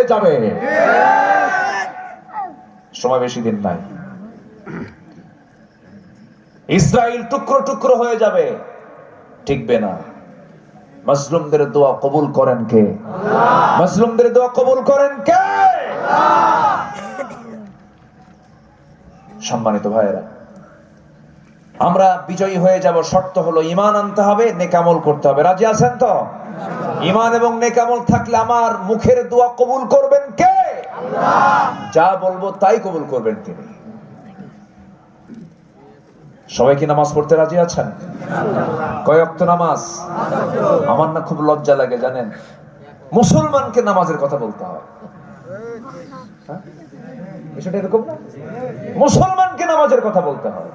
হয়ে যাবে। সময় বেশি দিন নাই। ইসরায়েল টুকরো টুকরো হয়ে যাবে। ঠিকবে না। মজলুমদের দোয়া কবুল করেন কে? মজলুমদের দোয়া কবুল করেন কে? সম্মানিত ভাইয়েরা আমরা বিজয়ী হয়ে যাব, শর্ত হলো ইমান আনতে হবে নেকামল করতে হবে। রাজি আছেন তো? ইমান এবং নেকামল থাকলে আমার মুখের দোয়া কবুল করবেন কে? যা বলব তাই কবুল করবেন তিনি। সবাই কি নামাজ পড়তে রাজি আছেন? কয়েকত নামাজ? আমার না খুব লজ্জা লাগে, জানেন? মুসলমানকে নামাজের কথা বলতে হয়। হ্যাঁ? বিষয়টা এরকম না? মুসলমানকে নামাজের কথা বলতে হয়।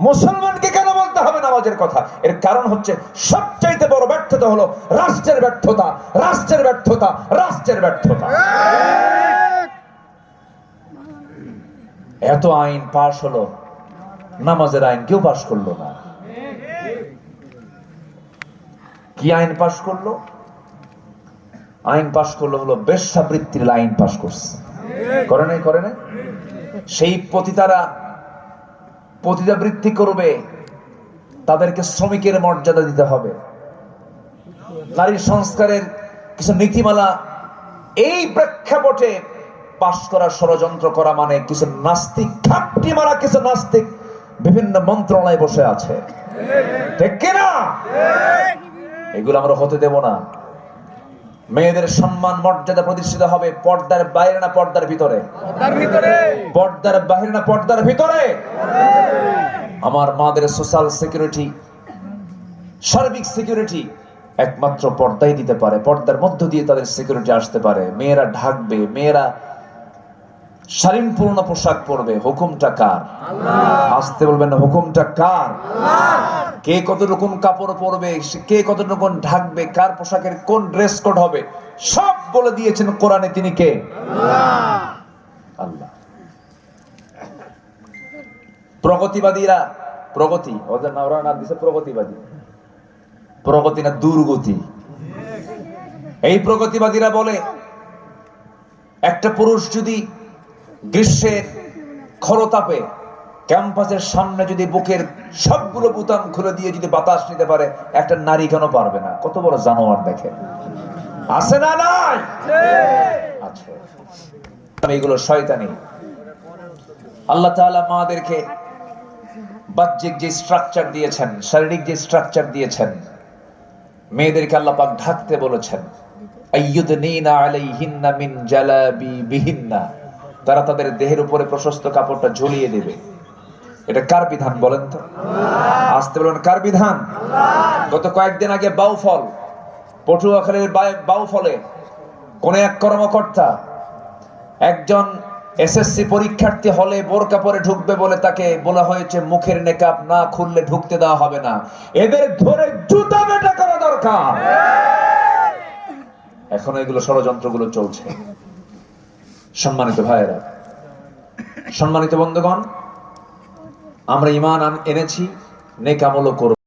মুসলমানকে কেন বলতে হবে নামাজের কথা? এর কারণ হচ্ছে সবচাইতে বড় ব্যর্থতা হলো রাষ্ট্রের ব্যর্থতা রাষ্ট্রের ব্যর্থতা রাষ্ট্রের ব্যর্থতা। এত আইন পাশ হলো, নামাজের আইন কেউ পাশ করল না। কি আইন পাশ করল? আইন পাশ করল হলো বেশ্যাবৃত্তির আইন পাশ করছে। করে নাই করে নাই? সেই পতিতারা পতিতাবৃত্তি করবে, তাদেরকে শ্রমিকের মর্যাদা দিতে হবে। নারী সংস্কারের কিছু নীতিমালা, এই প্রেক্ষাপটে পাশ করা ষড়যন্ত্র করা মানে কিছু নাস্তিক ঘাপটি মারা কিছু নাস্তিক বিভিন্ন মন্ত্রণালয়ে বসে আছে। ঠিক কিনা? এগুলো আমরা হতে দেব না। মেয়েদের সম্মান মর্যাদা প্রতিষ্ঠিত হবে পর্দার বাইরে না পর্দার ভিতরে? পর্দার বাইরে না পর্দার ভিতরে? আমার মাদের সোশ্যাল সিকিউরিটি সার্বিক সিকিউরিটি একমাত্র পর্দাই দিতে পারে। পর্দার মধ্য দিয়ে তাদের সিকিউরিটি আসতে পারে। মেয়েরা ঢাকবে মেয়েরা শালীনপূর্ণ পোশাক পরবে। হুকুমটা কার? আসতে বলবেন হুকুমটা কার? কে কত রকম কাপড় পরবে কে কত রকম ঢাকবে কার পোশাকের কোন ড্রেস কোড হবে সব বলে দিয়েছেন কোরআনে তিনি কে? আল্লাহ। প্রগতিবাদীরা প্রগতি ওদের না ওরা নাম দিছে প্রগতিবাদী। প্রগতি না দুর্গতি। এই প্রগতিবাদীরা বলে একটা পুরুষ যদি গ্রীষ্মের খরতাপে ক্যাম্পাসের সামনে যদি বুকের সবগুলো বুতাম খুলে দিয়ে যদি বাতাস নিতে পারে, একটা নারী কেন পারবে না? কত বড় জানোয়ার দেখে আছে না নাই? আছে। এগুলো শয়তানি। আল্লাহ তাআলা মাদেরকে বাহ্যিক যে স্ট্রাকচার দিয়েছেন, শারীরিক যে স্ট্রাকচার দিয়েছেন, মেয়েদেরকে আল্লাহ পাক ঢাকতে বলেছেন, আইয়ুদনিনা আলাইহিন্না মিন জালাবিবিহিন্না। তারা তাদের দেহের উপরে প্রশস্ত কাপড়টা ঝুলিয়ে দেবে। এটা কার বিধান বলেন তো? আসতে বলেন, কার বিধান? গত কয়েকদিন আগে বাউফল, পটুয়াখালীর বাউফলে কোন এক কর্মকর্তা একজন এসএসসি পরীক্ষার্থী হলে বোরকা পরে ঢুকবে বলে তাকে বলা হয়েছে, মুখের নেকাব না খুললে ঢুকতে দেওয়া হবে না। এদের ধরে জুতা বেটা করা দরকার। এখন এগুলো ষড়যন্ত্রগুলো চলছে। সম্মানিত ভাইয়েরা, সম্মানিত বন্ধুগণ আমরা ইমান এনেছি নেকামলও করব।